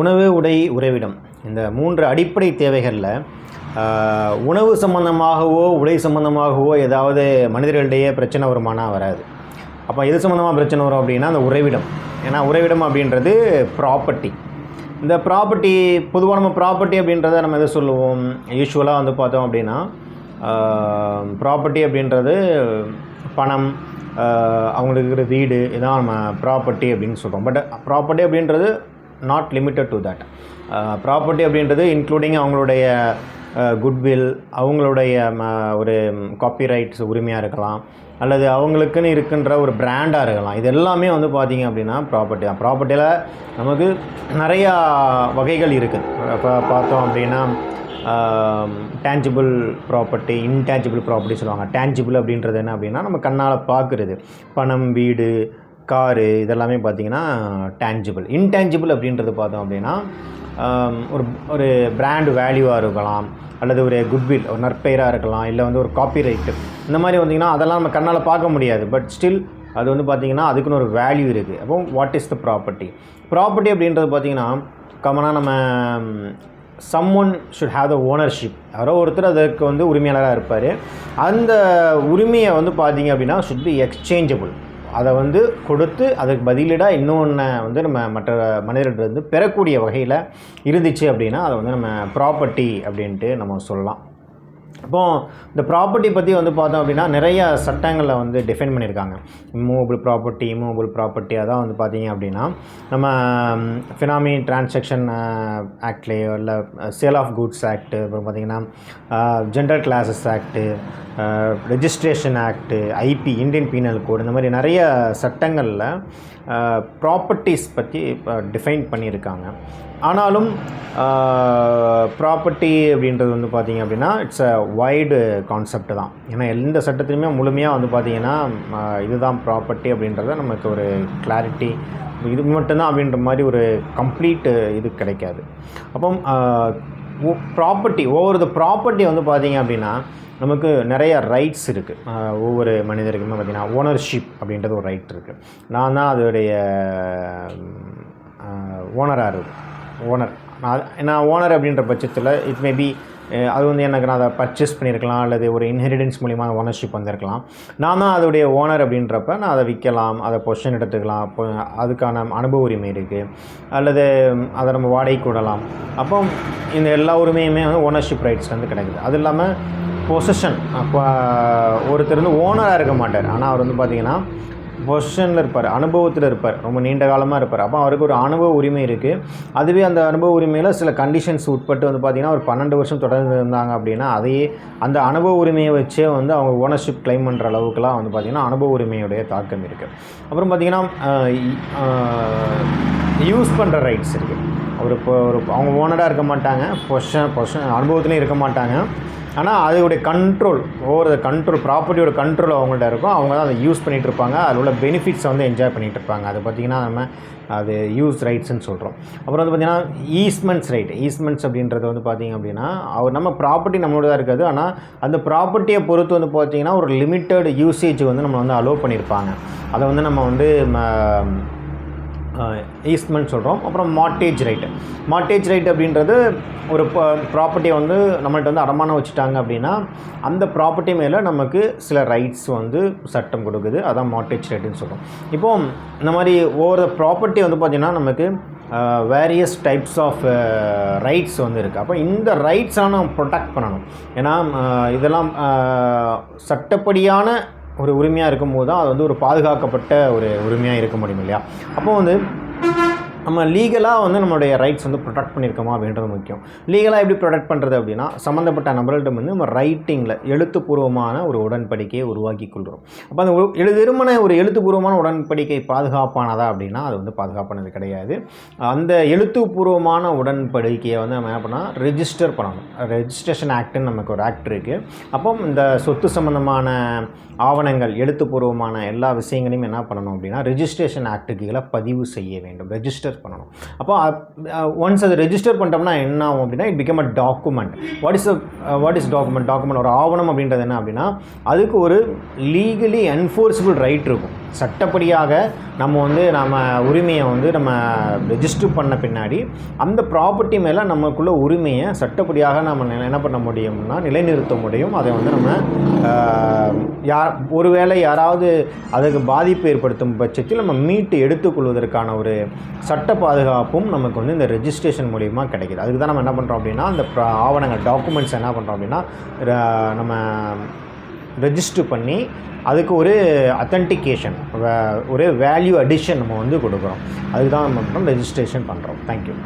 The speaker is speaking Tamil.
உணவு உடை உறைவிடம். இந்த மூன்று அடிப்படை தேவைகளில் உணவு சம்பந்தமாகவோ உடை சம்பந்தமாகவோ ஏதாவது மனிதர்களிடையே பிரச்சனை வருமானா வராது. அப்போ எது சம்மந்தமாக பிரச்சனை வரும் அப்படின்னா அந்த உறைவிடம். ஏன்னா உறைவிடம் அப்படின்றது ப்ராப்பர்ட்டி இந்த ப்ராப்பர்ட்டி பொதுவாக நம்ம ப்ராப்பர்ட்டி அப்படின்றத நம்ம எதை சொல்லுவோம்? யூஸ்வலாக வந்து பார்த்தோம் அப்படின்னா ப்ராப்பர்ட்டி அப்படின்றது பணம் அவங்களுக்கு இருக்கிற வீடு இதான் நம்ம ப்ராப்பர்ட்டி அப்படின்னு சொல்கிறோம் பட் ப்ராப்பர்ட்டி அப்படின்றது not limited to that property அப்படின்றது இன்க்ளூடிங் அவங்களுடைய uh, குட்வில் அவங்களுடைய um, uh, ஒரு um, காப்பிரைட்ஸ் உரிமையாக இருக்கலாம் அல்லது அவங்களுக்குன்னு இருக்கின்ற ஒரு பிராண்டாக இருக்கலாம். இது எல்லாமே வந்து பார்த்திங்க அப்படின்னா ப்ராப்பர்ட்டி தான். ப்ராப்பர்ட்டியில் நமக்கு நிறையா வகைகள் இருக்குது. இப்போ பார்த்தோம் அப்படின்னா டேஞ்சிபிள் ப்ராப்பர்ட்டி இன்டேஞ்சிபிள் ப்ராப்பர்ட்டி சொல்லுவாங்க. டேஞ்சிபிள் அப்படின்றது என்ன அப்படின்னா நம்ம கண்ணால் பார்க்குறது. பணம் வீடு காரு இதெல்லாமே பார்த்தீங்கன்னா டேஞ்சிபிள் இன்டேஞ்சிபிள் அப்படின்றது பார்த்தோம் அப்படின்னா ஒரு ஒரு பிராண்டு வேல்யூவாக இருக்கலாம் அல்லது ஒரு குட்வில் ஒரு நற்பெயராக இருக்கலாம் இல்லை வந்து ஒரு காப்பி ரைட்டு இந்த மாதிரி வந்தீங்கன்னா அதெல்லாம் நம்ம கண்ணால் பார்க்க முடியாது. பட் ஸ்டில் அது வந்து பார்த்திங்கன்னா அதுக்குன்னு ஒரு வேல்யூ இருக்குது அப்போ what is the property property அப்படின்றது பார்த்திங்கன்னா காமனாக நம்ம someone should have the ownership யாரோ ஒருத்தர் அதற்கு வந்து உரிமையாளராக இருப்பார். அந்த உரிமையை வந்து பார்த்தீங்க அப்படின்னா ஷுட் பி எக்ஸ்சேஞ்சபிள் அதை வந்து கொடுத்து அதுக்கு பதிலீடாக இன்னொன்று வந்து நம்ம மற்ற மனிதர்கள் வந்து பெறக்கூடிய வகையில் இருந்துச்சு அப்படின்னா அதை வந்து நம்ம ப்ராப்பர்ட்டி அப்படின்ட்டு நம்ம சொல்லலாம். இப்போ இந்த ப்ராப்பர்ட்டி பற்றி வந்து பார்த்தோம் அப்படின்னா நிறைய சட்டங்களில் வந்து டிஃபைன் பண்ணியிருக்காங்க. மூவபிள் ப்ராப்பர்ட்டி இம்மூவபிள் ப்ராப்பர்ட்டி அதான் வந்து பார்த்தீங்க அப்படின்னா நம்ம ஃபினாமி டிரான்சாக்ஷன் ஆக்ட்லேயோ இல்லை சேல் ஆஃப் குட்ஸ் ஆக்ட்டு அப்புறம் பார்த்தீங்கன்னா general clauses act registration act IP Indian penal code இந்த மாதிரி நிறைய சட்டங்களில் ப்ராப்பர்ட்டிஸ் பற்றி டிஃபைன் பண்ணியிருக்காங்க. ஆனாலும் ப்ராப்பர்ட்டி அப்படின்றது வந்து பார்த்திங்க அப்படின்னா இட்ஸ் அ வைடு கான்செப்ட் தான். ஏன்னா எந்த சட்டத்துலையுமே முழுமையாக வந்து பார்த்திங்கன்னா இதுதான் ப்ராப்பர்ட்டி அப்படின்றத நமக்கு ஒரு கிளாரிட்டி இது மட்டும்தான் அப்படின்ற மாதிரி ஒரு கம்ப்ளீட் இது கிடைக்காது. அப்போ ப்ராப்பர்ட்டி ஒவ்வொரு ப்ராப்பர்ட்டி வந்து பார்த்திங்க அப்படின்னா நமக்கு நிறைய ரைட்ஸ் இருக்குது ஒவ்வொரு மனிதருக்குமே பார்த்திங்கன்னா ஓனர்ஷிப் அப்படின்றது ஒரு ரைட் இருக்குது நான் தான் அதோடைய ஓனராக இருக்கும் ஓனர். நான் நான் ஓனர் அப்படின்ற பட்சத்தில் இட் மேபி அது வந்து எனக்கு நான் அதை பர்ச்சேஸ் பண்ணியிருக்கலாம் அல்லது ஒரு இன்ஹெரிடன்ஸ் மூலிமா ஓனர்ஷிப் வந்திருக்கலாம். நான் தான் அதோடைய ஓனர் அப்படின்றப்ப நான் அதை விற்கலாம் அதை பொஷன் எடுத்துக்கலாம் அதுக்கான அனுபவ உரிமை இருக்குது அல்லது அதை நம்ம வாடகை கூடலாம் அப்போ இந்த எல்லா உரிமையுமே வந்து ஓனர்ஷிப் ரைட்ஸ் வந்து கிடைக்குது. அது இல்லாமல் பொசஷன் அப்போ ஒருத்தர் வந்து ஓனராக இருக்க மாட்டார். ஆனால் அவர் வந்து பார்த்திங்கன்னா பொசிஷனில் இருப்பார் அனுபவத்தில் இருப்பார். ரொம்ப நீண்ட காலமாக இருப்பார். அப்போ அவருக்கு ஒரு அனுபவ உரிமை இருக்குது அதுவே அந்த அனுபவ உரிமையில் சில கண்டிஷன்ஸ் உட்பட்டு வந்து பார்த்திங்கன்னா ஒரு பன்னெண்டு வருஷம் தொடர்ந்து இருந்தாங்க அப்படின்னா அதையே அந்த அனுபவ உரிமையை வச்சே வந்து அவங்க ஓனர்ஷிப் க்ளைம் பண்ணுற அளவுக்குலாம் வந்து பார்த்திங்கன்னா அனுபவ உரிமையுடைய தாக்கம் இருக்குது அப்புறம் பார்த்திங்கன்னா யூஸ் பண்ணுற ரைட்ஸ் இருக்குது ஒரு இப்போ ஒரு அவங்க ஓனராக இருக்க மாட்டாங்க. பொஷன் பொஷன் அனுபவத்துலேயும் இருக்க மாட்டாங்க. ஆனால் அதோடைய கண்ட்ரோல் ஓவர் கண்ட்ரோல் ப்ராப்பர்ட்டியோட கண்ட்ரோல் அவங்கள்ட்ட இருக்கும். அவங்க தான் அதை யூஸ் பண்ணிகிட்டு இருப்பாங்க. அதில் உள்ள பெனிஃபிட்ஸை வந்து என்ஜாய் பண்ணிகிட்டு இருப்பாங்க. அது பார்த்திங்கன்னா நம்ம அது யூஸ் ரைட்ஸ்னு சொல்கிறோம் அப்புறம் வந்து பார்த்திங்கன்னா ஈஸ்மெண்ட்ஸ் ரைட் ஈஸ்மெண்ட்ஸ் அப்படின்றது வந்து பார்த்திங்க அப்படின்னா அவர் நம்ம ப்ராப்பர்ட்டி நம்மளோட தான் இருக்காது. ஆனால் அந்த ப்ராப்பர்ட்டியை பொறுத்து வந்து பார்த்திங்கன்னா ஒரு லிமிட்டட் யூசேஜ் வந்து நம்ம வந்து அலோவ் பண்ணியிருப்பாங்க அதை வந்து நம்ம வந்து ம- ஈஸ்ட்மெண்ட் சொல்கிறோம் அப்புறம் மாட்டேஜ் ரைட்டு மாட்டேஜ் ரைட் அப்படின்றது ஒரு ப்ராப்பர்ட்டியை வந்து நம்மள்ட்ட வந்து அடமானம் வச்சுட்டாங்க அப்படின்னா அந்த ப்ராப்பர்ட்டி மேலே நமக்கு சில ரைட்ஸ் வந்து சட்டம் கொடுக்குது. அதான் மாட்டேஜ் ரைட்டுன்னு சொல்கிறோம் இப்போ இந்த மாதிரி ஒவ்வொரு ப்ராப்பர்ட்டி வந்து பார்த்திங்கன்னா நமக்கு வேரியஸ் டைப்ஸ் ஆஃப் ரைட்ஸ் வந்து இருக்குது அப்போ இந்த ரைட்ஸாக நம்ம ப்ரொடெக்ட் பண்ணணும். ஏன்னா இதெல்லாம் சட்டப்படியான ஒரு உரிமையாக இருக்கும்போது தான் அது வந்து ஒரு பாதுகாக்கப்பட்ட ஒரு உரிமையாக இருக்க முடியும் இல்லையா? அப்போ வந்து நம்ம லீகலாக வந்து நம்மளுடைய ரைட்ஸ் வந்து ப்ரொடெக்ட் பண்ணியிருக்கோமா அப்படின்றது முக்கியம். லீகலாக எப்படி ப்ரொடெக்ட் பண்ணுறது அப்படின்னா சம்மந்தப்பட்ட நபர்கள்ட்ட வந்து நம்ம ரைட்டிங்கில் எழுத்துப்பூர்வமான ஒரு உடன்படிக்கையை உருவாக்கி கொள்கிறோம் அப்போ அந்த எழு திருமண ஒரு எழுத்துப்பூர்வமான உடன்படிக்கை பாதுகாப்பானதா அப்படின்னா அது வந்து பாதுகாப்பானது கிடையாது. அந்த எழுத்துப்பூர்வமான உடன்படிக்கையை வந்து நம்ம என்ன பண்ணால் ரெஜிஸ்டர் பண்ணணும். ரெஜிஸ்ட்ரேஷன் ஆக்ட்னு நமக்கு ஒரு ஆக்ட் இருக்குது அப்போ இந்த சொத்து சம்மந்தமான ஆவணங்கள் எழுத்துப்பூர்வமான எல்லா விஷயங்களையும் என்ன பண்ணணும் அப்படின்னா ரெஜிஸ்ட்ரேஷன் ஆக்டுக்கு பதிவு செய்ய வேண்டும். ரெஜிஸ்டர் பண்ணணும். அப்போ ஒன்ஸ் அது ரெஜிஸ்டர் பண்ணிட்டோம்னா என்ன ஆகும் அப்படின்னா it become a document what is what is document document ஒரு ஆவணம் அப்படின்றது என்ன அப்படின்னா அதுக்கு ஒரு லீகலி என்ஃபோர்ஸபிள் ரைட் இருக்கும். சட்டப்படியாக நம்ம வந்து நம்ம உரிமையை வந்து நம்ம ரெஜிஸ்டர் பண்ண பின்னாடி அந்த ப்ராப்பர்ட்டி மேலே நமக்குள்ள உரிமையை சட்டப்படியாக நம்ம என்ன பண்ண முடியும்னா நிலைநிறுத்த முடியும். அதை வந்து நம்ம யார் ஒருவேளை யாராவது அதுக்கு பாதிப்பு ஏற்படுத்தும் பட்சத்தில் நம்ம மீட்டு எடுத்துக்கொள்வதற்கான ஒரு சட்ட பாதுகாப்பும் நமக்கு வந்து இந்த ரெஜிஸ்ட்ரேஷன் மூலிமா கிடைக்கிது. அதுக்கு தான் நம்ம என்ன பண்ணுறோம் அப்படின்னா அந்த ஆவணங்கள் டாக்குமெண்ட்ஸ் என்ன பண்ணுறோம் அப்படின்னா நம்ம ரெஜிஸ்டர் பண்ணி அதுக்கு ஒரு அத்தன்டிகேஷன் ஒரு வேல்யூ அடிஷன் நம்ம வந்து கொடுக்குறோம். அதுக்கு தான் நம்ம ரெஜிஸ்ட்ரேஷன் பண்ணுறோம் தேங்க்யூ